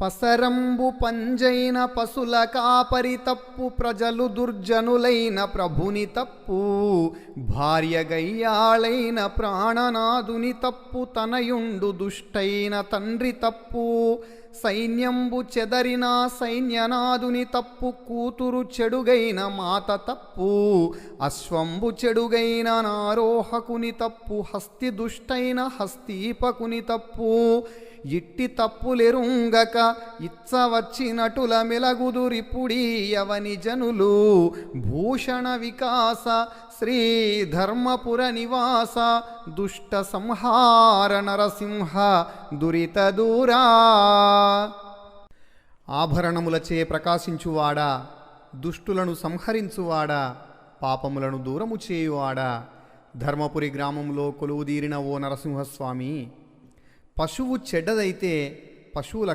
పసరంబు పంజైన పశుల కాపరి తప్పు ప్రజలు దుర్జనులైన ప్రభుని తప్పు భార్య గయ్యాళైన ప్రాణనాదుని తప్పు తనయుండు దుష్టైన తండ్రి తప్పు సైన్యంబు చెదరిన సైన్యనాదుని తప్పు కూతురు చెడుగైన మాత తప్పు అశ్వంబు చెడుగైన నారోహకుని తప్పు హస్తి దుష్టైన హస్తీపకుని తప్పు ఇట్టి తప్పులెరుంగక ఇచ్చ వచ్చినటుల మెలగుదురిపుడీయవని జనులు. భూషణ వికాస శ్రీ ధర్మపుర నివాస దుష్ట సంహార నరసింహ దురిత దూరా. ఆభరణములచే ప్రకాశించువాడా దుష్టులను సంహరించువాడా పాపములను దూరము చేయువాడా. ధర్మపురి గ్రామంలో కొలువుదీరిన ఓ నరసింహస్వామి పశువు చెడ్డదైతే పశువుల